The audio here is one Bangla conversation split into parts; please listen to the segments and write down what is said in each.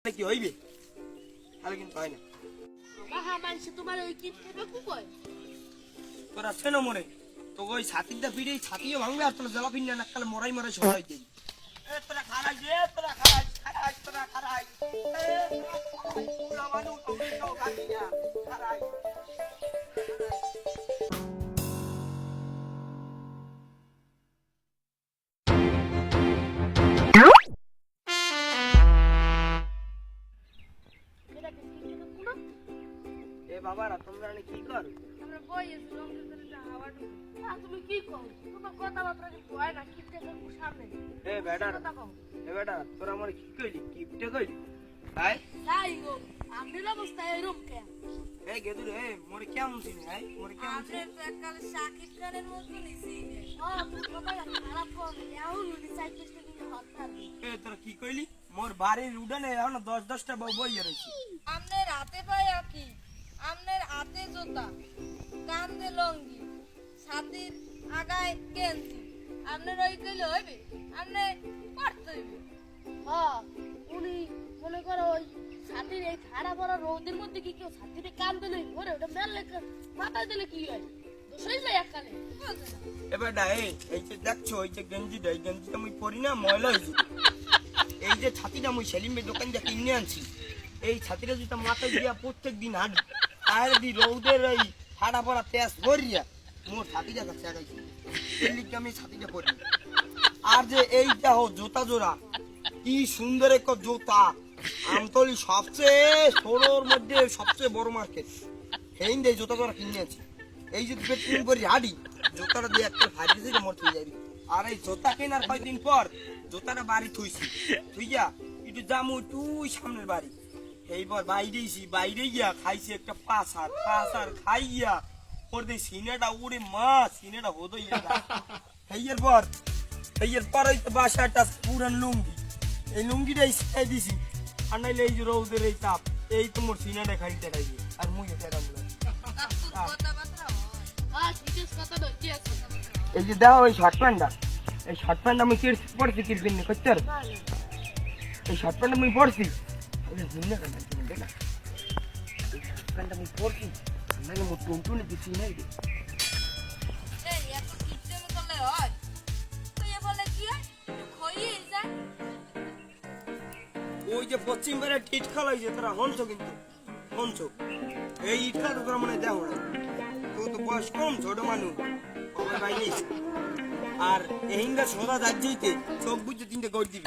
তাহলে কি হইবে? তাহলে কিন্তু হয় না। বাহা মানুষে তোমার ওই কি ফেরবে কু কয় তোরা কেন মরে তো ওই ছাতিটা পিড়ে ছাতিও ভাঙবে আর তোরা জলা না নাকালে মরাই মরাই সরাই দিবি এ তোরা খারাই দে তোরা খারাই খারাই তোরা খারাই। এ তোরা মানু তো খাবি না। বাবারা তোমরা কি কর? আমরা বই এসে লঙ্কা করে হাওয়া আ তুমি কি কও? তোমার কথাবার্তা কি কয় না? কি থেকে সামনে এ বেটার এ বেটা তোরা আমার কি কইলি? কিপটে কইলি? তাই তাই গো আপনার অবস্থা এরকম কে এ গেদুর এ মোরে কেমন চিনি? ভাই মোরে কেমন চিনি? তো এককালে শাকিব খানের মতো নিছি। তুমি কথা খারাপ কর এখন উনি সাইড থেকে দিকে হাত এ তোরা কি কইলি? মোর বাড়ির উডানে এখন দশ দশটা বউ বইয়ে রয়েছে। আমনের হাতে পায়ে কি আমনের হাতে জুতা কান্দে লঙ্গি ছাতির আগায় গেঞ্জি। আমনের ওই কইলে হইবে আমনে পারতে হইবে। হ্যাঁ উনি মনে করো ওই ছাতির এই খাড়া পড়া রোদের মধ্যে কি কেউ ছাতিরে কান দিলে ঘরে? ওটা মেললে মাথায় দিলে কি হয়? এবার না এই এই যে দেখছ এই যে গেঞ্জিটা এই গেঞ্জিটা মুই পরি না ময়লা হয়েছে এই যে ছাতিটা মুই সেলিমের দোকান দিয়ে কিনে আনছি এই ছাতিটা যেটা মাথায় দিয়া প্রত্যেক দিন হাঁটি তাহলে দি রৌদের এই হাড়া পড়া তেজ ভরিয়া মোর ছাতিটা কাছে আগাইছি। এই লিগে আমি ছাতিটা পরি আর যে এইটা হো জোতা জোড়া, কি সুন্দর এক জোতা। আমতলি সবচেয়ে ষোলোর মধ্যে সবচেয়ে বড় মার্কেট এই যে জোতা জোড়া কিনে আনছি এই যে পেট্রোল করে হাঁটি জোতাটা দিয়ে একটা ফাইট দিয়ে মোট হয়ে যাবি। আর এই জোতা কেনার কয়েকদিন পর জোতাটা বাড়ি থুইছি। তুই যা একটু যামু তুই সামনের বাড়ি। এইবার বাইরেছি বাইরে গিয়া খাইছি একটা পাসার পাসার খাই গিয়া দিয়ে সিনেটা উড়ে মা, সিনেটা হতো এইয়ের পর এইয়ের পর ওই তো বাসা পুরান লুঙ্গি। এই লুঙ্গিটাই শিখাই দিছি। আর নাইলে এই যে রৌদের এই তাপ, এই তো মোর সিনেটা খাইতে খাইবে আর মুই আছে এই যে দেখো ওই শর্ট প্যান্টটা এই শর্ট প্যান্ট আমি কিরছি পড়ছি কিরপিন করতে? এই শর্ট প্যান্ট আমি পড়ছি হয় হয় ওই যে পশ্চিম পারে টিট খালাই যে তোরা হনছো কিন্তু হনছো। এই ইটটা তো তোরা মনে হয় দেখো না। তো তো বয়স কম ছোট মানুষ। বাইরে আর এহিঙ্গা সোদা যাচ্ছিতে চোখ বুঝে তিনটে গড় দিবি।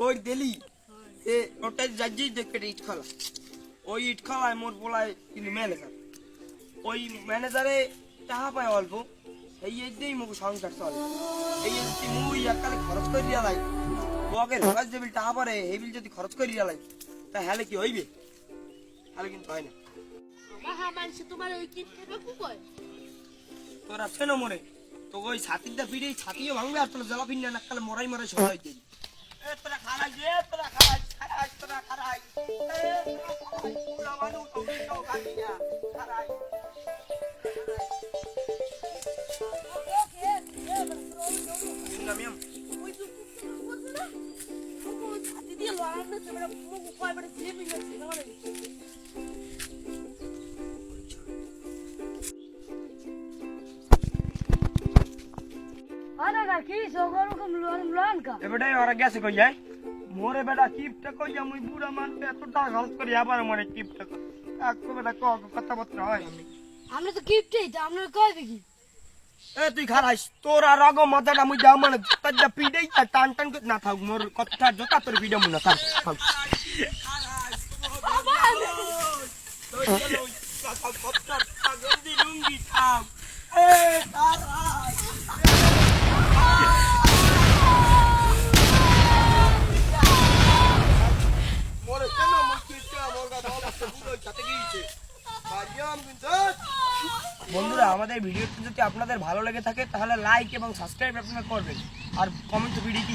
গড় দিলি। এ ওটা যাচ্ছি দেখে ইট খালা। ওই ইট খালায় মোর বলায় কিন্তু ম্যানেজার ওই ম্যানেজারে টাকা পায় অল্প এই দিয়েই মুখ সংসার চলে। এই যদি মুই এককালে খরচ করে দিয়া লাই? বকের খরচ যে বিল টাকা পরে এই বিল যদি খরচ করে দিয়া লাই তা হ্যালে কি হইবে? হ্যালে কিন্তু হয় না। বাহা মানুষে তোমার ওই কি কু কয় তোরা কেন মরে? তো ওই ছাতিটা পিড়ে ছাতিও ভাঙবে আর তোরা জলা পিন্না নাকালে মরাই মরাই সরাই দিবি এ তোরা খারাই দে তোরা খারাই খারাই তোরা খারাই এবারে ওরা গেছে কই যায়? মোরে বেটা কিপটা কই যা মুই বুড়া মানুষ এত টাকা খরচ করি আবার মরে কিপটা কই আকো বেটা ক কথাবার্তা হয়। আমি আমরা তো গিফটই তো আমরা কয় দেখি? এ তুই খারাইস তোর আর রগ মজাটা আমি যাও মানে তোর যা পিডেই টান টান না থাক মোর কথা জোতা তোর পিডে মুনা থাক থাক লুঙ্গি থাক এ খারাই মোরে কেন মুই কিপটা মোর গা দাও লাগছে বুড়ো যাতে গিয়েছে বাড়িয়াম কিন্তু বন্ধুরা, আমাদের ভিডিওটি যদি আপনাদের ভালো লেগে থাকে, তাহলে লাইক এবং সাবস্ক্রাইব আপনারা করবেন। আর কমেন্ট ভিডিও কি?